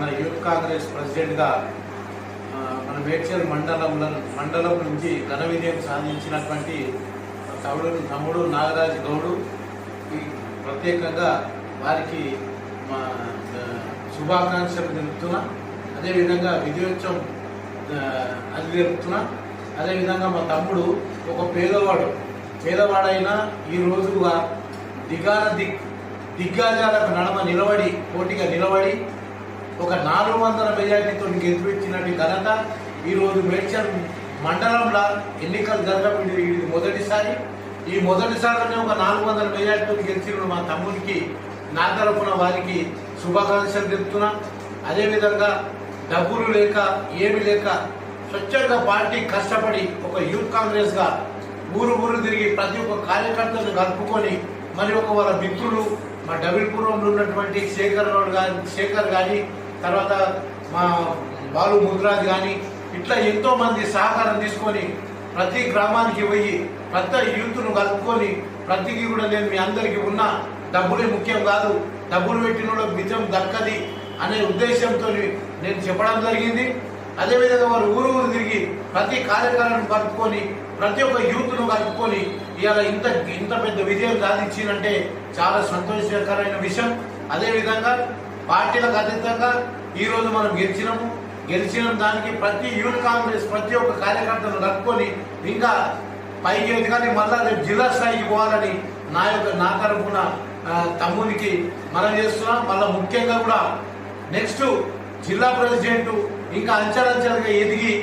మన యూప్ కాంగ్రెస్ ప్రెసిడెంట్గా మన మేడ్చల్ మండలంలో మండలం నుంచి ఘన విజయం సాధించినటువంటి తమ్ముడు తమ్ముడు నాగరాజ్ గౌడు ఈ ప్రత్యేకంగా వారికి మా శుభాకాంక్షలు తెలుపుతున్నా. అదేవిధంగా విజయోత్సవం అది తెలుపుతున్నా అదేవిధంగా మా తమ్ముడు ఒక పేదవాడు. పేదవాడైనా ఈ రోజుగా దిగాన దిగ్ దిగ్గాజాలకు నడమ నిలబడి పోటీగా నిలబడి ఒక నాలుగు వందల మెజార్టీతో గెలిపించినట్టు ఘనత ఈరోజు మేడ్చల్ మండలంలో ఎన్నికలు జరగబడి ఇది మొదటిసారి. ఈ మొదటిసారిలోనే ఒక నాలుగు వందల మెజార్టీతో గెలిచిన మా తమ్ముడికి నా తరఫున వారికి శుభాకాంక్షలు తెలుపుతున్నా. అదేవిధంగా డబ్బులు లేక ఏమి లేక స్వచ్ఛంగా పార్టీ కష్టపడి ఒక యూత్ కాంగ్రెస్గా ఊరు ఊరు తిరిగి ప్రతి ఒక్క కార్యకర్తను కలుపుకొని మరి ఒక వాళ్ళ మిత్రులు మా డబుల్పురంలో ఉన్నటువంటి శేఖర్ గౌడ్ గారి శేఖర్ కానీ తర్వాత మా బాలు ముద్రాజ్ కానీ ఇట్లా ఎంతో మంది సహకారం తీసుకొని ప్రతి గ్రామానికి పోయి ప్రతి యూత్ను కలుపుకొని ప్రతికి కూడా నేను మీ అందరికీ ఉన్న డబ్బులే ముఖ్యం కాదు డబ్బులు పెట్టిన నిజం దక్కది అనే ఉద్దేశంతో నేను చెప్పడం జరిగింది. అదేవిధంగా వారు ఊరు ఊరు తిరిగి ప్రతి కార్యక్రమాన్ని కలుపుకొని ప్రతి ఒక్క యూత్ను కలుపుకొని ఇవాళ ఇంత ఇంత పెద్ద విజయం సాధించిందంటే చాలా సంతోషకరమైన విషయం. అదేవిధంగా పార్టీలకు అతీతంగా ఈరోజు మనం గెలిచినాము. గెలిచిన దానికి ప్రతి యూత్ కాంగ్రెస్ ప్రతి ఒక్క కార్యకర్తను కలుపుకొని ఇంకా పైకి ఎదగాలి. మళ్ళా రేపు జిల్లా స్థాయికి పోవాలని నా యొక్క నా తరఫున తమ్మునికి మనం చేస్తున్నాం. మళ్ళీ ముఖ్యంగా కూడా నెక్స్ట్ జిల్లా ప్రెసిడెంట్ ఇంకా అంచెలంచెలుగా ఎదిగి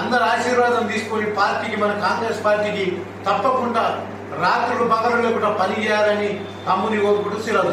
అందరి ఆశీర్వాదం తీసుకొని పార్టీకి మన కాంగ్రెస్ పార్టీకి తప్పకుండా రాత్రులు పగలు లేకుండా పని చేయాలని తమ్ముని కోరుకుంటూ సెలవు